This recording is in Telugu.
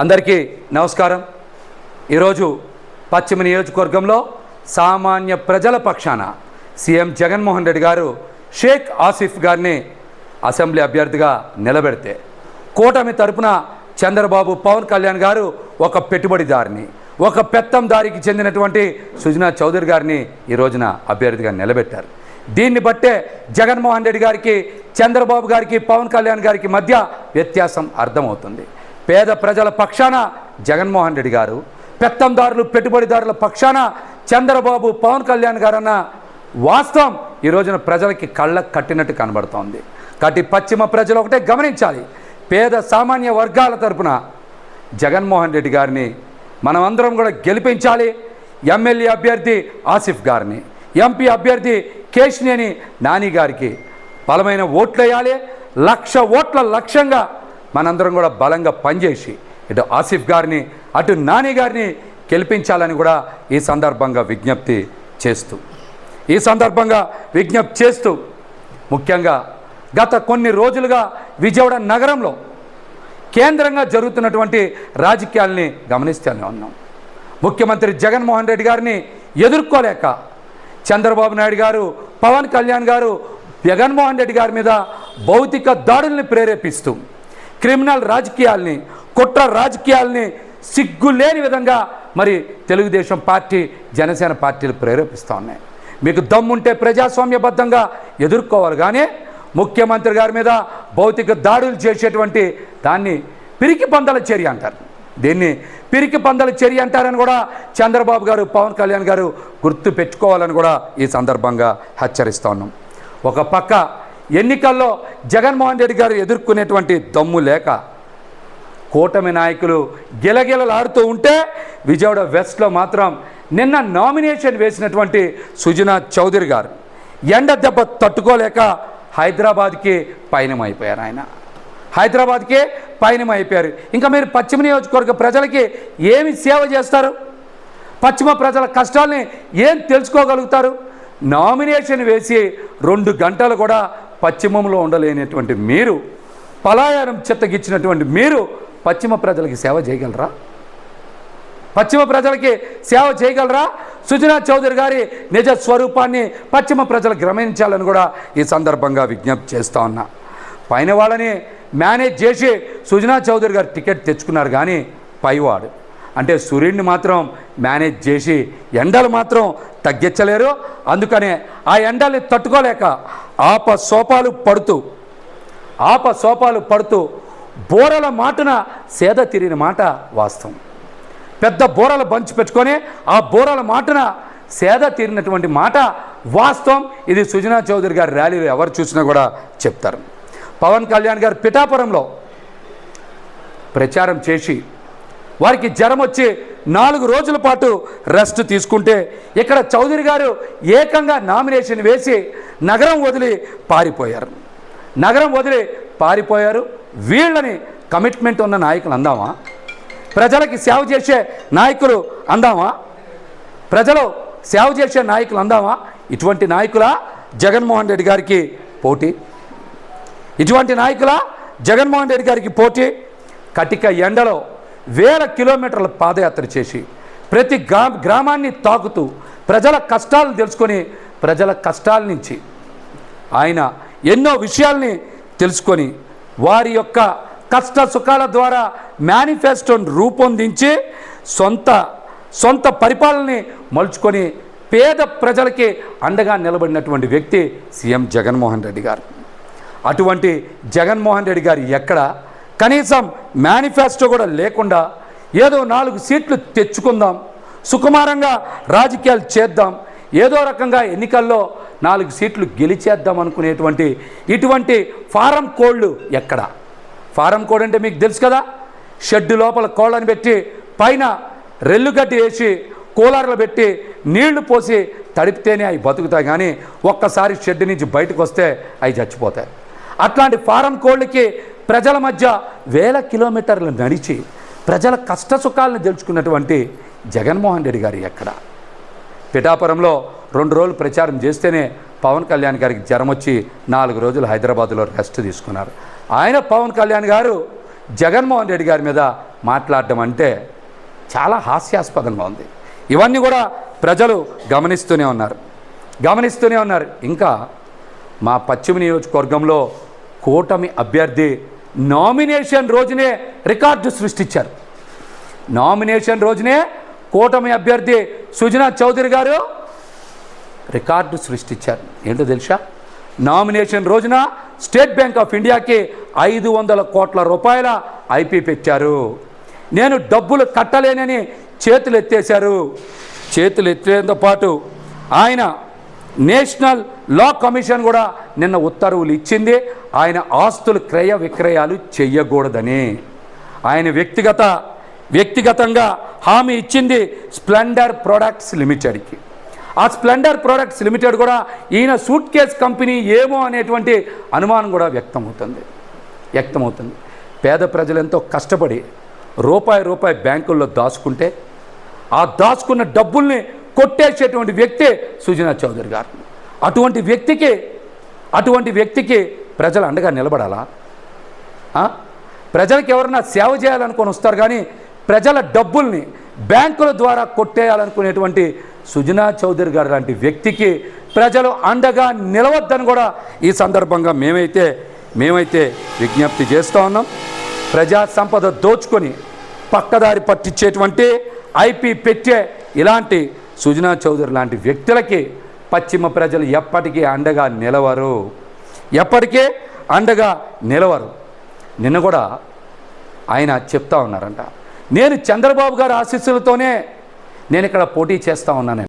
అందరికీ నమస్కారం. ఈరోజు పశ్చిమ నియోజకవర్గంలో సామాన్య ప్రజల పక్షాన సీఎం జగన్మోహన్ రెడ్డి గారు షేక్ ఆసిఫ్ గారిని అసెంబ్లీ అభ్యర్థిగా నిలబెడితే కూటమి తరపున చంద్రబాబు పవన్ కళ్యాణ్ గారు ఒక పెట్టుబడిదారిని ఒక పెత్తందారికి చెందినటువంటి సుజనా చౌదరి గారిని ఈ రోజున అభ్యర్థిగా నిలబెట్టారు. దీన్ని బట్టే జగన్మోహన్ రెడ్డి గారికి చంద్రబాబు గారికి పవన్ కళ్యాణ్ గారికి మధ్య వ్యత్యాసం అర్థమవుతుంది. పేద ప్రజల పక్షాన జగన్మోహన్ రెడ్డి గారు పెత్తందారులు పెట్టుబడిదారుల పక్షాన చంద్రబాబు పవన్ కళ్యాణ్ గారన్న వాస్తవం ఈ రోజున ప్రజలకి కళ్ళకు కట్టినట్టు కనబడుతోంది. కాబట్టి పశ్చిమ ప్రజలు ఒకటే గమనించాలి. పేద సామాన్య వర్గాల తరపున జగన్మోహన్ రెడ్డి గారిని మనమందరం కూడా గెలిపించాలి. ఎమ్మెల్యే అభ్యర్థి ఆసిఫ్ గారిని ఎంపీ అభ్యర్థి కేశినేని నాని గారికి బలమైన ఓట్లు వేయాలి లక్ష ఓట్ల లక్ష్యంగా మనందరం కూడా బలంగా పనిచేసి ఇటు ఆసిఫ్ గారిని అటు నాని గారిని గెలిపించాలని కూడా ఈ సందర్భంగా విజ్ఞప్తి చేస్తూ ఈ సందర్భంగా విజ్ఞప్తి చేస్తూ ముఖ్యంగా గత కొన్ని రోజులుగా విజయవాడ నగరంలో కేంద్రంగా జరుగుతున్నటువంటి రాజకీయాల్ని గమనిస్తూనే ఉన్నాం. ముఖ్యమంత్రి జగన్మోహన్ రెడ్డి గారిని ఎదుర్కోలేక చంద్రబాబు నాయుడు గారు పవన్ కళ్యాణ్ గారు జగన్మోహన్ రెడ్డి గారి మీద భౌతిక దాడుల్ని ప్రేరేపిస్తూ క్రిమినల్ రాజకీయాల్ని కుట్ర రాజకీయాల్ని సిగ్గు లేని విధంగా మరి తెలుగుదేశం పార్టీ జనసేన పార్టీలు ప్రేరేపిస్తూ ఉన్నాయి. మీకు దమ్ముంటే ప్రజాస్వామ్యబద్ధంగా ఎదుర్కోవాలి. కానీ ముఖ్యమంత్రి గారి మీద భౌతిక దాడులు చేసేటువంటి దాన్ని పిరికి పందల చర్య అంటారు. దీన్ని పిరికి పందల చర్య అంటారని కూడా చంద్రబాబు గారు పవన్ కళ్యాణ్ గారు గుర్తు పెట్టుకోవాలని కూడా ఈ సందర్భంగా హెచ్చరిస్తూ ఉన్నాం. ఒక పక్క ఎన్నికల్లో జగన్మోహన్ రెడ్డి గారు ఎదుర్కొనేటువంటి దమ్ము లేక కూటమి నాయకులు గిలగిలలాడుతూ ఉంటే విజయవాడ వెస్ట్లో మాత్రం నిన్న నామినేషన్ వేసినటువంటి సుజనా చౌదరి గారు ఎండ దెబ్బ తట్టుకోలేక హైదరాబాద్కి పయనం అయిపోయారు ఆయన. హైదరాబాద్కే పయనం అయిపోయారు ఇంకా మీరు పశ్చిమ నియోజకవర్గ ప్రజలకి ఏమి సేవ చేస్తారు? పశ్చిమ ప్రజల కష్టాల్ని ఏం తెలుసుకోగలుగుతారు? నామినేషన్ వేసి రెండు గంటలు కూడా పశ్చిమంలో ఉండలేనటువంటి మీరు పలాయనం చెత్తగిచ్చినటువంటి మీరు పశ్చిమ ప్రజలకి సేవ చేయగలరా? పశ్చిమ ప్రజలకి సేవ చేయగలరా? సుజనా చౌదరి గారి నిజ స్వరూపాన్ని పశ్చిమ ప్రజలు గమనించాలని కూడా ఈ సందర్భంగా విజ్ఞప్తి చేస్తూ ఉన్నా. పైన వాళ్ళని మేనేజ్ చేసి సుజనా చౌదరి గారు టికెట్ తెచ్చుకున్నారు కానీ పైవాడు. అంటే సూర్యుడిని మాత్రం మేనేజ్ చేసి ఎండలు మాత్రం తగ్గించలేరు. అందుకనే ఆ ఎండల్ని తట్టుకోలేక ఆప సోపాలు పడుతూ ఆప సోపాలు పడుతూ బోరల మాటన సేద తిరిగిన మాట వాస్తవం. పెద్ద బోరల బంచి పెట్టుకొని ఆ బోరల మాటన సేద తీరినటువంటి మాట వాస్తవం. ఇది సుజనా చౌదరి గారి ర్యాలీలో ఎవరు చూసినా కూడా చెప్తారు. పవన్ కళ్యాణ్ గారు పిఠాపురంలో ప్రచారం చేసి వారికి జ్వరం వచ్చి నాలుగు రోజుల పాటు రెస్ట్ తీసుకుంటే ఇక్కడ చౌదరి గారు ఏకంగా నామినేషన్ వేసి నగరం వదిలి పారిపోయారు. నగరం వదిలి పారిపోయారు. వీళ్ళని కమిట్మెంట్ ఉన్న నాయకులు అందామా? ప్రజలకి సేవ చేసే నాయకులు అందామా? ప్రజలు సేవ చేసే నాయకులు అందామా? ఇటువంటి నాయకుల జగన్మోహన్ రెడ్డి గారికి పోటీ. ఇటువంటి నాయకుల జగన్మోహన్ రెడ్డి గారికి పోటీ. కటిక ఎండలో వేల కిలోమీటర్ల పాదయాత్ర చేసి ప్రతి గ్రా గ్రామాన్ని తాకుతూ ప్రజల కష్టాలు తెలుసుకొని ప్రజల కష్టాల నుంచి ఆయన ఎన్నో విషయాల్ని తెలుసుకొని వారి యొక్క కష్ట సుఖాల ద్వారా మేనిఫెస్టోను రూపొందించి సొంత సొంత పరిపాలనని మలుచుకొని పేద ప్రజలకి అండగా నిలబడినటువంటి వ్యక్తి సీఎం జగన్మోహన్ రెడ్డి గారు. అటువంటి జగన్మోహన్ రెడ్డి గారు ఎక్కడ? కనీసం మేనిఫెస్టో కూడా లేకుండా ఏదో నాలుగు సీట్లు తెచ్చుకుందాం సుకుమారంగా రాజకీయాలు చేద్దాం ఏదో రకంగా ఎన్నికల్లో నాలుగు సీట్లు గెలిచేద్దాం అనుకునేటువంటి ఇటువంటి ఫారం కోళ్ళు ఎక్కడ? ఫారం కోడ్ అంటే మీకు తెలుసు కదా? షెడ్ లోపల కోళ్ళని పెట్టి పైన రెల్లుగడ్డి వేసి కూలర్లు పెట్టి నీళ్ళు పోసి తడిపితేనే అవి బతుకుతాయి కానీ ఒక్కసారి షెడ్ నుంచి బయటకు వస్తే అవి చచ్చిపోతాయి. అట్లాంటి ఫారం కోళ్ళకి ప్రజల మధ్య వేల కిలోమీటర్లు నడిచి ప్రజల కష్ట సుఖాలను తెలుసుకున్నటువంటి జగన్మోహన్ రెడ్డి గారు ఎక్కడ? పిఠాపురంలో రెండు రోజులు ప్రచారం చేస్తేనే పవన్ కళ్యాణ్ గారికి జ్వరం వచ్చి నాలుగు రోజులు హైదరాబాద్లో రెస్ట్ తీసుకున్నారు. ఆయన పవన్ కళ్యాణ్ గారు జగన్మోహన్ రెడ్డి గారి మీద మాట్లాడడం అంటే చాలా హాస్యాస్పదంగా ఉంది. ఇవన్నీ కూడా ప్రజలు గమనిస్తూనే ఉన్నారు. గమనిస్తూనే ఉన్నారు. ఇంకా మా పశ్చిమ నియోజకవర్గంలో కూటమి అభ్యర్థి నామినేషన్ రోజునే రికార్డు సృష్టించారు. నామినేషన్ రోజునే కూటమి అభ్యర్థి సుజనా చౌదరి గారు రికార్డు సృష్టించారు. ఏంటో తెలుసా? నామినేషన్ రోజున స్టేట్ బ్యాంక్ ఆఫ్ ఇండియాకి ఐదు వందల కోట్ల రూపాయల ఐపీ పెట్టారు. నేను డబ్బులు కట్టలేనని చేతులు ఎత్తేశారు. చేతులు ఎత్తేంతో పాటు ఆయన నేషనల్ లా కమిషన్ కూడా నిన్న ఉత్తర్వులు ఇచ్చింది. ఆయన ఆస్తులు క్రయ విక్రయాలు చెయ్యకూడదని. ఆయన వ్యక్తిగత వ్యక్తిగతంగా హామీ ఇచ్చింది స్ప్లెండర్ ప్రొడక్ట్స్ లిమిటెడ్కి. ఆ స్ప్లెండర్ ప్రొడక్ట్స్ లిమిటెడ్ కూడా ఈయన సూట్ కేస్ కంపెనీ ఏమో అనేటువంటి అనుమానం కూడా వ్యక్తమవుతుంది. వ్యక్తమవుతుంది. పేద ప్రజలు ఎంతో కష్టపడి రూపాయి రూపాయి బ్యాంకుల్లో దాచుకుంటే ఆ దాచుకున్న డబ్బుల్ని కొట్టేసేటువంటి వ్యక్తే సుజనా చౌదరి గారు. అటువంటి వ్యక్తికి అటువంటి వ్యక్తికి ప్రజలు అండగా నిలబడాలా? ప్రజలకు ఎవరన్నా సేవ చేయాలనుకొని వస్తారు కానీ ప్రజల డబ్బుల్ని బ్యాంకుల ద్వారా కొట్టేయాలనుకునేటువంటి సుజనా చౌదరి గారు లాంటి వ్యక్తికి ప్రజలు అండగా నిలవద్దని కూడా ఈ సందర్భంగా మేమైతే మేమైతే విజ్ఞప్తి చేస్తూ ఉన్నాం. ప్రజా సంపద దోచుకొని పక్కదారి పట్టించేటువంటి ఐపీ పెట్టే ఇలాంటి సుజనా చౌదరి లాంటి వ్యక్తులకి పశ్చిమ ప్రజలు ఎప్పటికీ అండగా నిలవరు. ఎప్పటికీ అండగా నిలవరు. నిన్న కూడా ఆయన చెప్తా ఉన్నారంట. నేను చంద్రబాబు గారి ఆశీస్సులతోనే నేను ఇక్కడ పోటీ చేస్తా ఉన్నాను.